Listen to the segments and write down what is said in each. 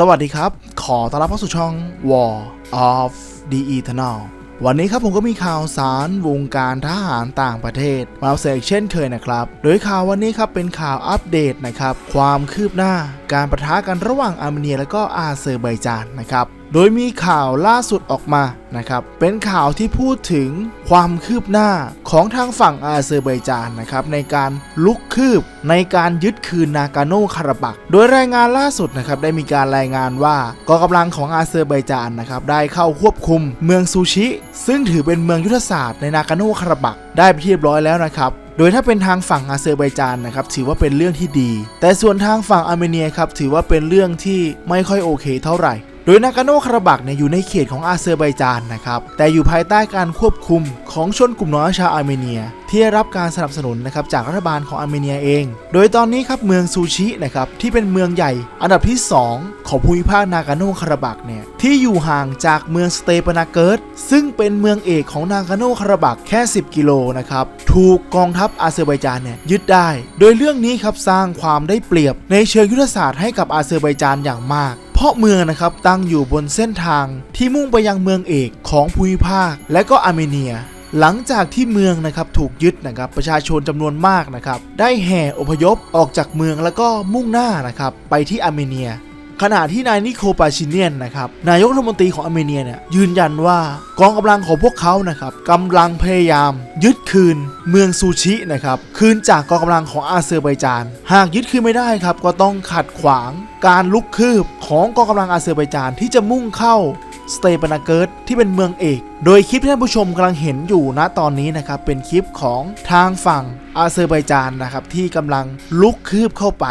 สวัสดีครับ ขอต้อนรับเข้าสู่ช่อง War of the Eternal วันนี้ครับผมก็มีข่าวสารวงการทหารต่างประเทศ มาเสกเช่นเคยนะครับ โดยข่าววันนี้ครับเป็นข่าวอัปเดตนะครับ ความคืบหน้าการประทะกันระหว่างอาร์เมเนียและก็อาเซอร์ไบจานนะครับ โดยมีข่าวล่าสุดออกมานะครับ เป็นข่าวที่พูดถึงความคืบหน้าของทางฝั่งอาเซอร์ไบจานนะครับในการลุกคืบในการยึดคืนนากาโนคาราบัก โดยรายงานล่าสุดนะครับได้มีการรายงานว่ากองกำลังของอาเซอร์ไบจานนะครับได้เข้าควบคุมเมืองซูชิ ซึ่งถือเป็นเมืองยุทธศาสตร์ในนากาโนคาราบักได้ไปที่เรียบร้อยแล้วนะครับโดยถ้าเป็นทางฝั่งอาเซอร์ไบจานนะครับถือว่าเป็นเรื่องที่ดี แต่ส่วนทางฝั่งอาร์เมเนียครับถือว่าเป็นเรื่องที่ไม่ค่อยโอเคเท่าไหร่ โดยนากาโนคาราบักเนี่ยอยู่ในเขตของอาเซอร์ไบจานนะครับแต่อยู่ภายใต้การควบคุมของชนกลุ่มน้อยชาวอาร์เมเนีย ที่ได้รับการสนับสนุนนะครับจากรัฐบาลของอาร์เมเนียเอง โดยตอนนี้ครับเมืองซูชินะครับที่เป็นเมืองใหญ่ อันดับที่ 2 ของภูมิภาคนากาโนคาราบักเนี่ยที่อยู่ห่างจากเมืองสเตปนาเกิร์ตซึ่งเป็นเมืองเอกของนากาโนคาราบักแค่ 10 กิโลนะครับถูกกองทัพอาเซอร์ไบจานเนี่ยยึดได้ โดยเรื่องนี้ครับสร้างความได้เปรียบในเชิงยุทธศาสตร์ให้กับอาเซอร์ไบจานอย่างมาก เพาะเมืองนะครับตั้งอยู่บนเส้นทางที่มุ่งไปยังเมืองเอกของภูมิภาค และก็อาร์เมเนีย หลังจากที่เมืองนะครับถูกยึดนะครับประชาชนจำนวนมากนะครับได้แห่อพยพออกจากเมืองแล้วก็มุ่งหน้านะครับไปที่อาร์เมเนีย ขณะที่นายนิโคปาชิเนียนนะครับนายกรัฐมนตรีของอาร์เมเนียเนี่ยยืนยันว่ากองกำลังของพวกเขานะครับกำลังพยายาม ยึดคืนเมืองซูชินะครับคืนจากกองกำลังของอาเซอร์ไบจาน หากยึดคืนไม่ได้ครับก็ต้องขัดขวางการลุกคืบของกองกำลังอาเซอร์ไบจานที่จะมุ่งเข้าสเตปานาเกิร์ตที่เป็นเมืองเอก โดยคลิปที่ท่านผู้ชมกำลังเห็นอยู่ณตอนนี้นะครับ เป็นคลิปของทางฝั่งอาเซอร์ไบจานนะครับที่กำลังลุกคืบเข้าไป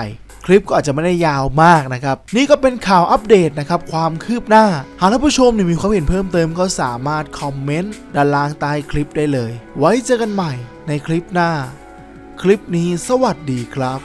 คลิปก็อาจจะไม่ได้ยาวมากนะครับ นี่ก็เป็นข่าวอัปเดตนะครับ ความคืบหน้า หากท่านผู้ชมมีความเห็นเพิ่มเติมก็สามารถคอมเมนต์ด้านล่างใต้คลิปได้เลย ไว้เจอกันใหม่ในคลิปหน้า คลิปนี้สวัสดีครับ